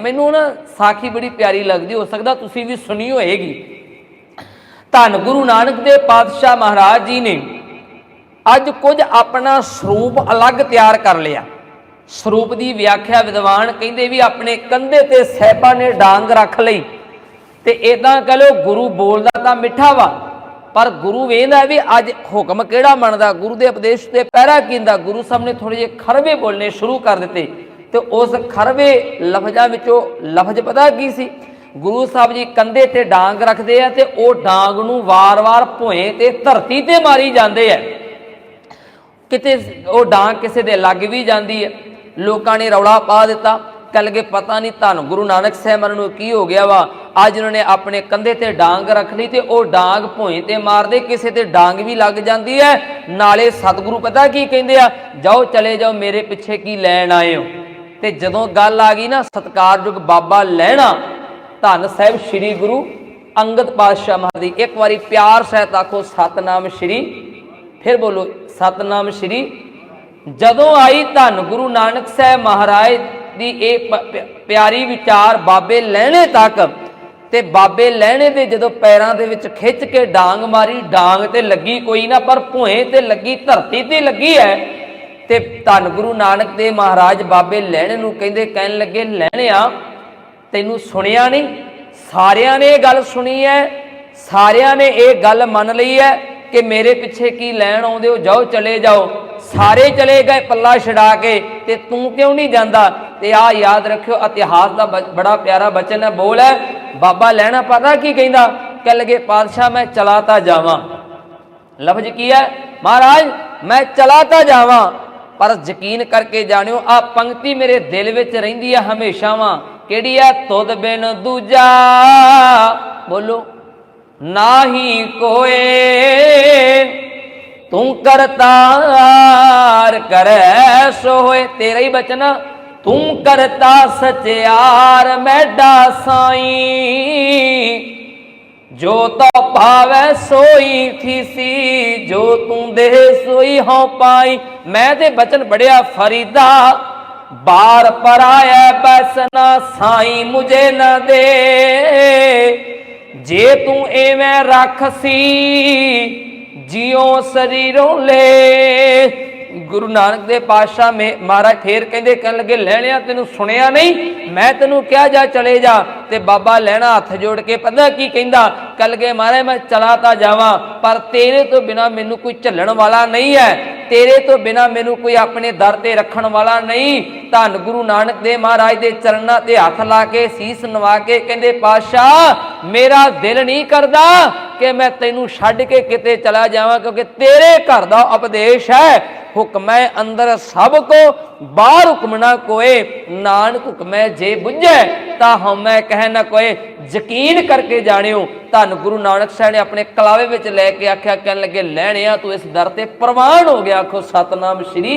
ਮੈਨੂੰ ਨਾ ਸਾਖੀ ਬੜੀ ਪਿਆਰੀ ਲੱਗਦੀ, ਹੋ ਸਕਦਾ ਤੁਸੀਂ ਵੀ ਸੁਣੀ ਹੋਏਗੀ। ਧੰਨ ਗੁਰੂ ਨਾਨਕ ਦੇਵ ਪਾਤਸ਼ਾਹ ਮਹਾਰਾਜ ਜੀ ਨੇ ਅੱਜ ਕੁਝ ਆਪਣਾ ਸਰੂਪ ਅਲੱਗ ਤਿਆਰ ਕਰ ਲਿਆ। ਸਰੂਪ ਦੀ ਵਿਆਖਿਆ ਵਿਦਵਾਨ ਕਹਿੰਦੇ ਵੀ ਆਪਣੇ ਕੰਧੇ ਤੇ ਸਹਿਬਾਂ ਨੇ ਡਾਂਗ ਰੱਖ ਲਈ ਤੇ ਇਦਾਂ ਕਹ ਲੋ ਗੁਰੂ ਬੋਲਦਾ ਤਾਂ ਮਿੱਠਾ ਵਾ, ਪਰ ਗੁਰੂ ਵੇਂਦਾ ਵੀ ਅੱਜ ਹੁਕਮ ਕਿਹੜਾ ਮੰਨਦਾ ਗੁਰੂ ਦੇ ਉਪਦੇਸ਼ ਤੇ ਪਹਿਰਾ ਕੀਂਦਾ ਗੁਰੂ ਸਾਹਿਬ ਨੇ ਥੋੜੇ ਜਿਹੇ ਖਰਵੇ ਬੋਲਨੇ ਸ਼ੁਰੂ ਕਰ ਦਿੱਤੇ। ਤੇ ਉਸ ਖਰਵੇ ਲਫ਼ਜ਼ਾਂ ਵਿੱਚੋਂ ਲਫ਼ਜ਼ ਪਤਾ ਕੀ ਸੀ? ਗੁਰੂ ਸਾਹਿਬ ਜੀ ਕੰਧੇ ਤੇ ਡਾਂਗ ਰੱਖਦੇ ਆ ਤੇ ਉਹ ਡਾਂਗ ਨੂੰ ਵਾਰ-ਵਾਰ ਭੋਏ ਤੇ ਧਰਤੀ ਤੇ ਮਾਰੀ ਜਾਂਦੇ ਆ। ਕਿਤੇ ਉਹ ਡਾਂਗ ਕਿਸੇ ਦੇ ਲੱਗ ਵੀ ਜਾਂਦੀ ਹੈ ਲੋਕਾਂ ਨੇ ਰੌਲਾ ਪਾ ਦਿੱਤਾ। ਕੱਲ ਕੇ ਪਤਾ ਨਹੀਂ ਧੰਨ ਗੁਰੂ ਨਾਨਕ ਸਾਹਿਬ ਨੂੰ ਕੀ ਹੋ ਗਿਆ ਵਾ। ਅੱਜ ਉਹਨਾਂ ਨੇ ਆਪਣੇ ਕੰਧੇ ਤੇ ਡਾਂਗ ਰੱਖ ਲਈ ਤੇ ਉਹ ਡਾਂਗ ਭੋਏ ਤੇ ਮਾਰਦੇ। ਕਿਸੇ ਤੇ ਡਾਂਗ ਵੀ ਲੱਗ ਜਾਂਦੀ ਹੈ। ਨਾਲੇ ਸਤਿਗੁਰੂ ਪਤਾ ਕੀ ਕਹਿੰਦੇ ਆ? ਜਾਓ ਚਲੇ ਜਾਓ, ਮੇਰੇ ਪਿੱਛੇ ਕੀ ਲੈਣ ਆਏ ਹੋ? ਤੇ ਜਦੋਂ ਗੱਲ ਆ ਗਈ ਨਾ ਸਤਕਾਰਯੋਗ ਬਾਬਾ ਲੈਣਾ ਧੰਨ ਸਾਹਿਬ ਸ੍ਰੀ ਗੁਰੂ ਅੰਗਦ ਪਾਤਸ਼ਾਹ ਮਹਾਰਾਜ ਦੀ, ਇੱਕ ਵਾਰੀ ਪਿਆਰ ਸਹਿਤ ਆਖੋ, ਸਤਨਾਮ ਸ੍ਰੀ, ਫਿਰ ਬੋਲੋ ਸਤਨਾਮ ਸ੍ਰੀ। ਜਦੋਂ ਆਈ ਧੰਨ ਗੁਰੂ ਨਾਨਕ ਸਾਹਿਬ ਮਹਾਰਾਜ ਦੀ ਇਹ ਪਿਆਰੀ ਵਿਚਾਰ ਬਾਬੇ ਲੈਣੇ ਤੱਕ, ਤੇ ਬਾਬੇ ਲੈਣੇ ਦੇ ਜਦੋਂ ਪੈਰਾਂ ਦੇ ਵਿੱਚ ਖਿੱਚ ਕੇ ਡਾਂਗ ਮਾਰੀ, ਡਾਂਗ ਤੇ ਲੱਗੀ ਕੋਈ ਨਾ, ਪਰ ਭੋਏ ਤੇ ਲੱਗੀ, ਧਰਤੀ ਤੇ ਲੱਗੀ ਹੈ ਤੇ ਧੰਨ ਗੁਰੂ ਨਾਨਕ ਦੇਵ ਮਹਾਰਾਜ ਬਾਬੇ ਲੈਣ ਨੂੰ ਕਹਿੰਦੇ, ਕਹਿਣ ਲੱਗੇ ਲੈਣਿਆ ਤੈਨੂੰ ਸੁਣਿਆ ਨਹੀਂ? ਸਾਰਿਆਂ ਨੇ ਇਹ ਗੱਲ ਸੁਣੀ ਹੈ ਸਾਰਿਆਂ ਨੇ ਇਹ ਗੱਲ ਮੰਨ ਲਈ ਹੈ ਕਿ ਮੇਰੇ ਪਿੱਛੇ ਕੀ ਲੈਣ ਆਉਂਦੇ ਹੋ? ਜਾਓ, ਚਲੇ ਜਾਓ। ਸਾਰੇ ਚਲੇ ਗਏ ਪੱਲਾ ਛਡਾ ਕੇ ਤੇ ਤੂੰ ਕਿਉਂ ਨਹੀਂ ਜਾਂਦਾ? ਤੇ ਆ ਯਾਦ ਰੱਖਿਓ, ਇਤਿਹਾਸ ਦਾ ਬੜਾ ਪਿਆਰਾ ਬਚਨ ਹੈ ਬੋਲ ਹੈ ਬਾਬਾ ਲੈਣਾ ਪਤਾ ਕੀ ਕਹਿੰਦਾ? ਕਹਿ ਲਗੇ, ਪਾਤਸ਼ਾਹ, ਮੈਂ ਚਲਾ ਤਾਂ ਜਾਵਾਂ। ਲਫ਼ਜ਼ ਕੀ ਹੈ ਮਹਾਰਾਜ, ਮੈਂ ਚਲਾ ਤਾਂ ਜਾਵਾਂ। ਪਰ ਯਕੀਨ ਕਰਕੇ ਜਾਣਿਓ, ਆ ਪੰਕਤੀ ਮੇਰੇ ਦਿਲ ਵਿੱਚ ਰਹਿੰਦੀ ਹੈ ਹਮੇਸ਼ਾ ਵਾਂ ਕਿਹੜੀ ਹੈ ਤੁਧ ਬਿਨ ਦੂਜਾ। ਬੋਲੋ ਨਾਹੀ ਕੋਏ, ਤੂੰ ਕਰਤਾਰ ਕਰੈ ਸੋ ਤੇਰਾ ਹੀ ਬਚਨ ਤੂੰ ਕਰਤਾ ਸਚਿਆਰ, ਮੈਡਾ ਸਾਈ। ਜੋ ਤੋ ਭਾਵੈ ਸੋਈ ਥੀਸੀ, ਜੋ ਤੂੰ ਦੇ ਸੋਈ ਹਉ ਪਾਈ। ਮੈਂ ਤੇ ਬਚਨ ਪੜਿਆ, ਫਰੀਦਾ, ਬਾਰ ਪਰਾਇਐ ਬਸਨਾ ਸਾਈ ਮੁਝੇ ਨਾ ਦੇ। ਜੇ ਤੂੰ ਐਵੇਂ ਰੱਖਸੀ, ਜਿਉ ਸਰੀਰੋਂ ਲੈ ਗੁਰੂ ਨਾਨਕ ਦੇ ਪਾਤਸ਼ਾਹ ਮੇ, ਮਹਾਰਾਜ ਫੇਰ ਕਹਿੰਦੇ, ਕਹਿਣ ਲੱਗੇ, ਲੈਣਿਆ ਤੈਨੂੰ ਸੁਣਿਆ ਨਹੀਂ? ਮੈਂ ਤੈਨੂੰ ਕਿਹਾ ਜਾ, ਚਲੇ ਜਾ। ਤੇ ਬਾਬਾ ਲੈਣਾ ਹੱਥ ਜੋੜ ਕੇ ਪਤਾ ਕੀ ਕਹਿੰਦਾ? ਕੱਲ ਕੇ ਮਹਾਰਾਜ, ਮੈਂ ਚਲਾ ਤਾਂ ਜਾਵਾਂ, ਪਰ ਤੇਰੇ ਤੋਂ ਬਿਨਾ ਮੈਨੂੰ ਕੋਈ ਝੱਲਣ ਵਾਲਾ ਨਹੀਂ ਹੈ। ਤੇਰੇ ਤੋਂ ਬਿਨਾ ਮੈਨੂੰ ਕੋਈ ਆਪਣੇ ਦਰ ਤੇ ਰੱਖਣ ਵਾਲਾ ਨਹੀਂ। ਧੰਨ ਗੁਰੂ ਨਾਨਕ ਦੇਵ ਮਹਾਰਾਜ ਦੇ ਚਰਨਾਂ ਤੇ ਹੱਥ ਲਾ ਕੇ, ਸੀਸ ਨਵਾ ਕੇ, ਕਹਿੰਦੇ, ਪਾਤਸ਼ਾਹ, ਮੇਰਾ ਦਿਲ ਨਹੀਂ ਕਰਦਾ। ਕਿ ਮੈਂ ਤੈਨੂੰ ਛੱਡ ਕੇ ਕਿਤੇ ਚਲਾ ਜਾਵਾਂ, ਕਿਉਂਕਿ ਤੇਰੇ ਘਰ ਦਾ ਉਪਦੇਸ਼ ਹੈ, ਹੁਕਮੈ ਅੰਦਰ ਸਭ ਕੋ, ਬਾਹਰ ਹੁਕਮ ਨਾ ਕੋਏ, ਨਾਨਕ ਹੁਕਮੈ ਜੇ ਬੁੱਝੈ, ਤਾਂ ਹਮੈ ਕਹਿ ਨਾ ਕੋਏ। ਯਕੀਨ ਕਰਕੇ ਜਾਣਿਓ, ਧੰਨ ਗੁਰੂ ਨਾਨਕ ਸਾਹਿਬ ਨੇ ਆਪਣੇ ਕਲਾਵੇ ਵਿੱਚ ਲੈ ਕੇ ਆਖਿਆ, ਕਹਿਣ ਲੱਗੇ, ਲੈਣਿਆ, ਤੂੰ ਇਸ ਦਰ ਤੇ ਪ੍ਰਵਾਨ ਹੋ ਗਿਆ, ਆਖੋ, ਸਤਨਾਮ ਸ਼੍ਰੀ